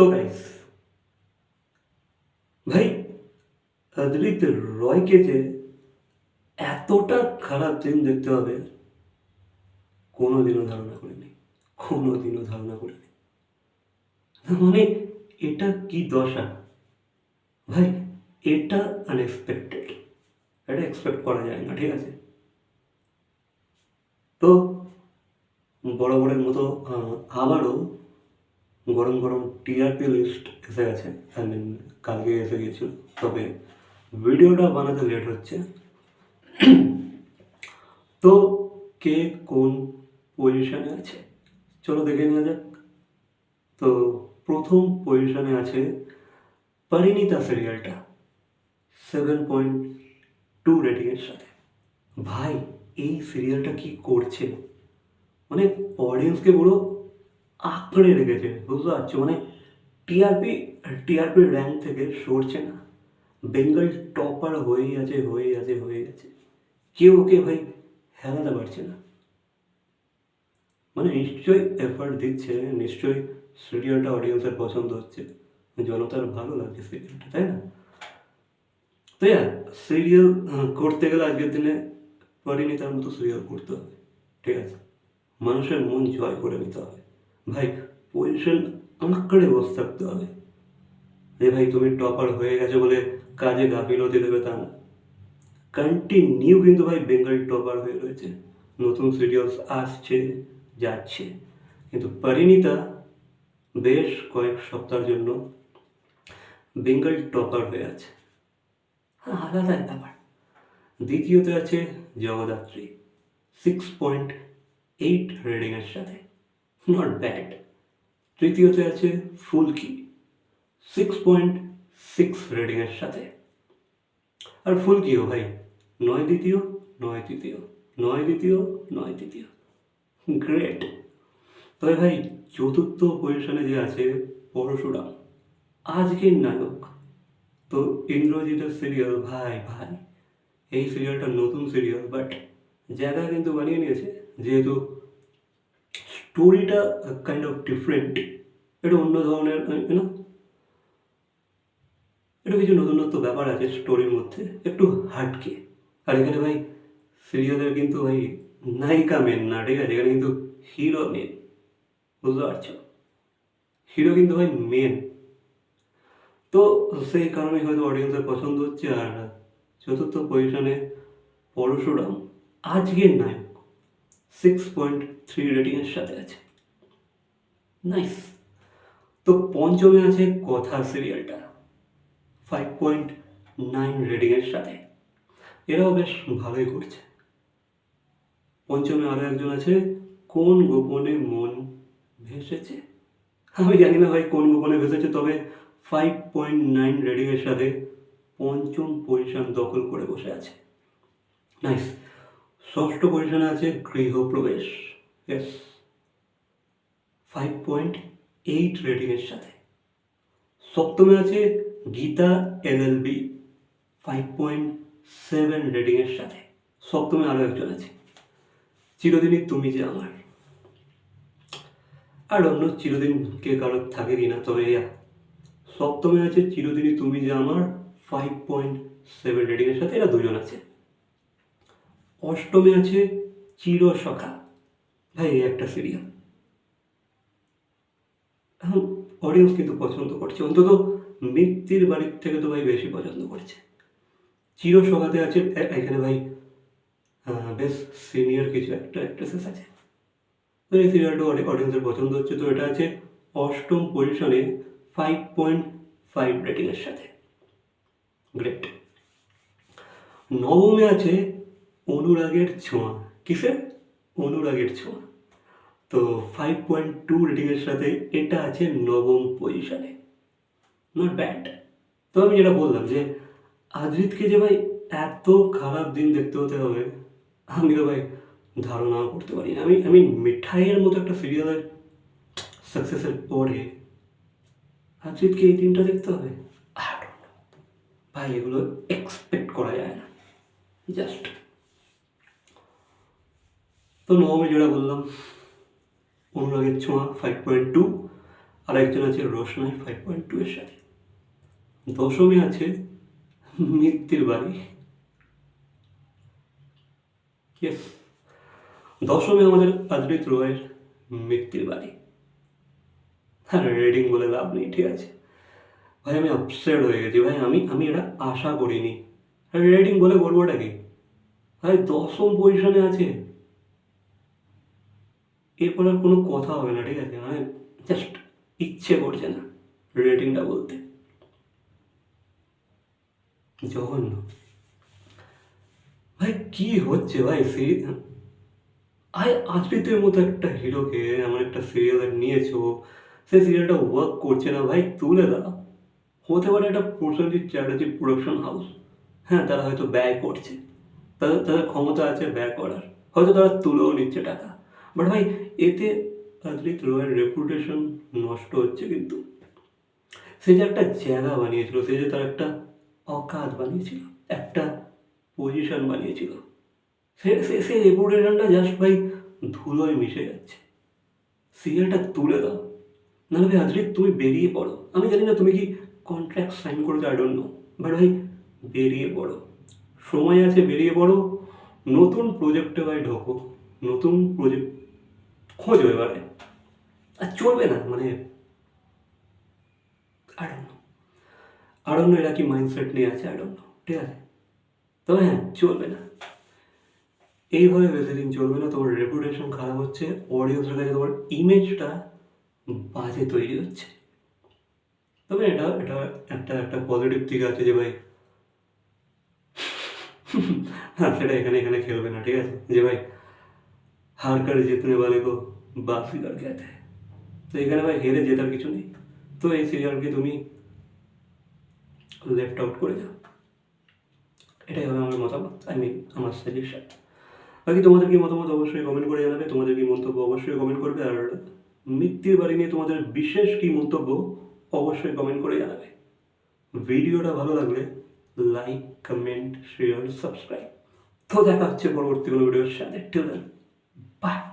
তো গাইস ভাই অদিত রয়কে যে এতটা খারাপ দিন দেখতে হবে কোনোদিনও ধারণা করিনি কোনোদিনও ধারণা করিনি মানে এটা কি দশা ভাই এটা আনএক্সপেক্টেড এটা এক্সপেক্ট করা যায় না ঠিক আছে তো বরাবরের মতো আহ, আবারও গরম গরম টিআরপি লিস্ট এসে গেছে আই মিন কালকে এসে গিয়েছিল তবে ভিডিওটা বানাতে লেট হচ্ছে। তো কে কোন পজিশনে আছে? চলো দেখে নেওয়া যাক। তো প্রথম পজিশনে আছে পরিণীতা সিরিয়ালটা সেভেন পয়েন্ট টু রেটিংয়ের সাথে। ভাই, এই সিরিয়ালটা কি করছে? মানে অডিয়েন্সকে পুরো আঁকড়ে রেখেছে বুঝতে পারছ? মানে টিআরপি টিআরপি র্যাঙ্ক থেকে সরছে না। বেঙ্গল টপার হয়েই আছে হয়েই আছে হয়ে আছে। কেউ ওকে ভাই হেলাতে পারছে না। মানে নিশ্চয়ই এফার্ট দিচ্ছে, নিশ্চয়ই সিরিয়ালটা অডিয়েন্সের পছন্দ হচ্ছে। জনতার ভালো লাগছে সিরিয়ালটা তাই না? তো সিরিয়াল করতে গেলে আজকের দিনে পরিণীতার মতো সিরিয়াল করতে হবে। ঠিক আছে? মানুষের মন জয় করে নিতে হবে। ভাই পজিশন আঁকড়ে বসে থাকতে হবে। যে ভাই, তুমি টপার হয়ে গেছো বলে কাজে গাফিলতি দেবে তা না। কন্টিনিউ কিন্তু ভাই বেঙ্গল টপার হয়ে রয়েছে। নতুন সিরিয়ালস আসছে, যাচ্ছে। কিন্তু পরিণীতা বেশ কয়েক সপ্তাহের জন্য বেঙ্গল টপার হয়ে আছে। হ্যাঁ আলাদা ব্যাপার। দ্বিতীয়তে আছে জগদ্ধাত্রী। সিক্স পয়েন্ট এইট রেডিংয়ের সাথে। নট ব্যাড তৃতীয়তে আছে ফুলকি সিক্স পয়েন্ট সিক্স রেটিংয়ের সাথে। আর ফুলকিও ভাই, নয় দ্বিতীয়, নয় তৃতীয়, নয় দ্বিতীয়, নয় তৃতীয়। গ্রেট তবে ভাই, চতুর্থ পজিশনে যে আছে পরশুরাম, আজকের নায়ক। তো ইন্দ্রজিতের সিরিয়াল ভাই ভাই, এই সিরিয়ালটা নতুন সিরিয়াল বাট জায়গা কিন্তু বানিয়ে নিয়েছে, যেহেতু স্টোরিটা কাইন্ড অফ ডিফারেন্ট এটা অন্য ধরনের না এটা কিছু নতুনত্ব ব্যাপার আছে স্টোরির মধ্যে, একটু হাটকে আর এখানে ভাই সিরিয়ালের কিন্তু ভাই নায়িকা মেন না, ঠিক আছে? এখানে কিন্তু হিরো মেন বুঝতে পারছ? হিরো কিন্তু ভাই মেন তো সেই কারণে হয়তো অডিয়েন্সের পছন্দ হচ্ছে, আর চতুর্থ পজিশনে পরশুরাম, আজকের নায়ক। সিক্স পয়েন্ট থ্রি রেটিংয়ের সাথে আছে। নাইস তো পঞ্চমে আছে কথা সিরিয়ালটা ফাইভ পয়েন্ট নাইন রেটিংয়ের সাথে। এরাও বেশ ভালোই করছে। পঞ্চমে আরও একজন আছে, কোন গোপনে মন ভেসেছে? আমি জানি না ভাই কোন গোপনে ভেসেছে, তবে ফাইভ পয়েন্ট নাইন রেটিংয়ের সাথে পঞ্চম পজিশন দখল করে বসে আছে। নাইস ষষ্ঠ পজিশনে আছে Grihapravesh. Yes five point eight রেটিংয়ের সাথে। সপ্তমে আছে Geeta LLB five point seven রেটিংয়ের সাথে। সপ্তমে আরও একজন আছে। চিরদিনই তুমি যে আমার। আর অন্য চিরদিন কে কারোর থাকে কিনা তবে সপ্তমে আছে চিরদিনই তুমি যে আমার। ফাইভ পয়েন্ট সেভেন রেটিংয়ের সাথে এরা দুজন আছে। অষ্টমে আছে চিরসখা। এই একটা সিরিয়াল এখন অডিয়েন্স কিন্তু পছন্দ করছে। অন্তত মৃত্যুর বাড়ির থেকে তো ভাই বেশি পছন্দ করছে। চিরসখাতে আছে এখানে ভাই বেশ সিনিয়র কিছু একটা অ্যাক্ট্রেসেস আছে। তো এই সিরিয়ালটা অডিয়েন্সের পছন্দ হচ্ছে। তো এটা আছে অষ্টম পজিশনে ফাইভ পয়েন্ট ফাইভ রেটিংয়ের সাথে। গ্রেট নবমে আছে অনুরাগের ছোঁয়া। কিসের? অনুরাগের ছোঁয়া। তো ফাইভ পয়েন্ট টু রেটিংয়ের সাথে এটা আছে নবম পজিশনে নট ব্যাড তো আমি যেটা বললাম যে, আদ্রিতকে যে ভাই এত খারাপ দিন দেখতে হতে হবে, আমি তো ভাই ধারণাও করতে পারি আমি আমি মিঠাইয়ের মতো একটা সিরিয়ালের সাকসেসের পরে আদ্রিতকে এই দিনটা দেখতে হবে? ভাই, এগুলো এক্সপেক্ট করা যায় না। জাস্ট তো নবমে যেটা বললাম, অনুরাগের ছোঁয়া ফাইভ পয়েন্ট টু আর একজন আছে রোশনাই ফাইভ পয়েন্ট টু এর সাথে। দশমে আছে মিত্তির বাড়ি। ইয়েস দশমে আমাদের অদ্রিত রয়ের মিত্তির বাড়ি। হ্যাঁ রেডিং বলে লাভ নেই, ঠিক আছে। ভাই, আমি আপসেট হয়ে গেছি। ভাই, আমি আমি এটা আশা করিনি। রেডিং বলে বলবোটা কি? ভাই, দশম পজিশনে আছে। এরপর আর কোনো কথা হবে না, ঠিক আছে? মানে জাস্ট ইচ্ছে করছে না রেটিংটা বলতে। জঘন্য। ভাই, কি হচ্ছে ভাই? সি আই আজরিতের মতো একটা হিরোকে, এমন একটা সিরিয়াল নিয়েছো সেই সিরিয়ালটা ওয়ার্ক করছে না, ভাই, তুলে দাও। হতে পারে একটা প্রসেনজিৎ চ্যাটার্জি প্রোডাকশন হাউস হ্যাঁ তারা হয়তো ব্যয় করছে। তাদের তাদের ক্ষমতা আছে ব্যয় করার। হয়তো তারা তুলেও নিচ্ছে টাকা। বাট ভাই, এতে অদ্রিত রয়ের রেপুটেশন নষ্ট হচ্ছে কিন্তু। সে যে একটা জায়গা বানিয়েছিল, সে যে তার একটা অকাত বানিয়েছিল, একটা পজিশন বানিয়েছিল, সে সে সে রেপুটেশনটা জাস্ট ভাই ধুলোয় মিশে যাচ্ছে। সিরিয়ালটা তুলে দাও। নাহলে ভাই আদ্রিত তুমি বেরিয়ে পড়ো। আমি জানি না তুমি কি কন্ট্রাক্ট সাইন করেছ আই ডোন্ট নো বাট ভাই, বেরিয়ে পড়ো। সময় আছে, বেরিয়ে পড়ো। নতুন প্রজেক্টে ভাই ঢোকো। নতুন প্রজেক্ট খোঁজো এবারে। আর চলবে না মানে আড়ন্ন এরা কি মাইন্ডসেট নিয়ে আছে আড়ন্ন ঠিক আছে? তবে হ্যাঁ চলবে না। এইভাবে বেশি দিন চলবে না, তোমার রেপুটেশন খারাপ হচ্ছে অডিয়েন্সের কাছে তোমার ইমেজটা বাজে তৈরি হচ্ছে। তবে এটা এটা একটা একটা পজিটিভ দিক আছে যে ভাই হ্যাঁ সেটা এখানে এখানে খেলবে না, ঠিক আছে? যে ভাই হার কার জিতনে वाले को বাসি কার कहते हैं তো এখানে ভাই হেরে জেতার কিছু নেই তো এই সিরিয়ালকে তুমি লেফট আউট করে যাও এটাই হবে আমার মতামত আই মিন আমার সাজেশন বাকি তোমাদের কি মতামত অবশ্যই কমেন্ট করে জানাবে তোমাদের কি মন্তব্য অবশ্যই কমেন্ট করবে আর মৃত্যুর বাড়ি নিয়ে তোমাদের বিশেষ কি মন্তব্য অবশ্যই কমেন্ট করে জানাবে ভিডিওটা ভালো লাগলে লাইক কমেন্ট শেয়ার সাবস্ক্রাইব তো দেখা হচ্ছে পরবর্তী কোনো ভিডিওর সাথে টিল দেন Bye.